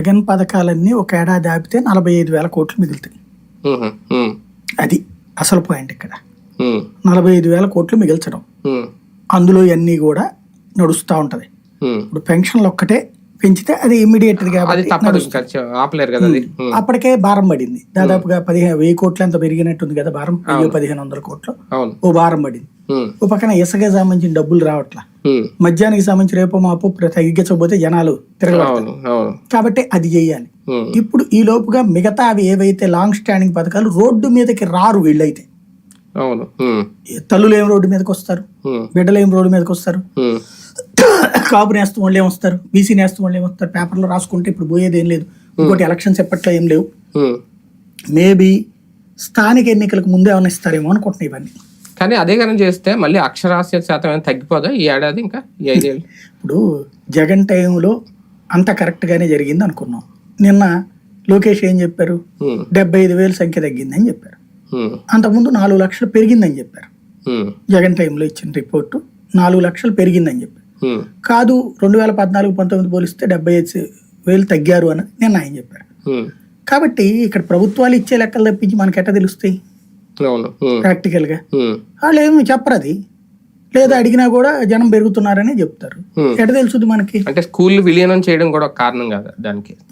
జగన్ పథకాలన్నీ ఒక ఏడాది ఆపితే నలభై ఐదు వేల కోట్లు మిగులుతాయి. అది అసలు పాయింట్ ఇక్కడ. నలభై ఐదు వేల కోట్లు మిగిల్చడం. అందులో ఇవన్నీ కూడా నడుస్తూ ఉంటది. ఇప్పుడు పెన్షన్లు ఒక్కటే పెంచితే అది ఇమ్మీడియట్ అది కాబట్టి తప్పదు ఇంకా చ- ఆపలేరు కదా అది. ఉమ్, అప్పటికే భారం పడింది. దాదాపుగా పదిహేను వెయ్యి కోట్లు ఎంత పెరిగినట్టుంది కదా భారం? వెయ్యి పదిహేను వందల కోట్లు. ఓ భారం పడింది. ఓ పక్కన ఇసుక సంబంధించిన డబ్బులు రావట్లా. మద్యానికి సంబంధించి రేపు మాపు ప్ర- తగ్గించకపోతే జనాలు తిరగబడతారు. కాబట్టి అది చేయాలి. ఇప్పుడు ఈ లోపుగా మిగతా అవి ఏవైతే లాంగ్ స్టాండింగ్ పథకాలు రోడ్డు మీదకి రారు వీళ్ళైతే. తల్లులు ఏం రోడ్డు మీదకి వస్తారు? బిడ్డలు ఏం రోడ్డు మీదకి వస్తారు? కాపు నేస్తం వాళ్ళు ఏమొస్తారు బీసీ నేస్తం వాళ్ళు ఏమొస్తారు పేపర్లో రాసుకుంటే ఇప్పుడు పోయేది ఏం లేదు. ఇంకోటి ఎలక్షన్స్ ఎప్పట్లో ఏం లేవు. మేబీ స్థానిక ఎన్నికలకు ముందే ఏమైనా ఇస్తారేమో అనుకుంటున్నాయి ఇవన్నీ. కానీ అదే కానీ చేస్తే మళ్ళీ అక్షరాస్యత శాతం ఏమైనా తగ్గిపోదా? ఈ ఏడాది ఇంకా ఈ ఐదేళ్ళు? ఇప్పుడు జగన్ టైంలో అంత కరెక్ట్గానే జరిగింది అనుకున్నాం. నిన్న లోకేష్ ఏం చెప్పారు? డెబ్బై ఐదు వేల సంఖ్య తగ్గిందని చెప్పారు. అంతకుముందు నాలుగు లక్షలు పెరిగిందని చెప్పారు. జగన్ టైంలో ఇచ్చిన రిపోర్టు నాలుగు లక్షలు పెరిగిందని చెప్పారు. కాదు రెండు వేల పద్నాలుగు పంతొమ్మిది పోలిస్తే డెబ్బై ఐదు వేలు తగ్గారు అని నిన్న ఆయన చెప్పారు. కాబట్టి ఇక్కడ ప్రభుత్వాలు ఇచ్చే లెక్కలు తప్పించి మనకి ఎట్ట తెలుస్తాయి? ప్రాక్టికల్గా. ఉమ్, వాళ్ళు ఏమి చెప్పరు అది. లేదా అడిగినా కూడా జనం పెరుగుతున్నారని చెప్తారు. ఎట తెలుసుది మనకి? అంటే స్కూల్ విలీనం చేయడం కూడా ఒక కారణం కాదు దానికి?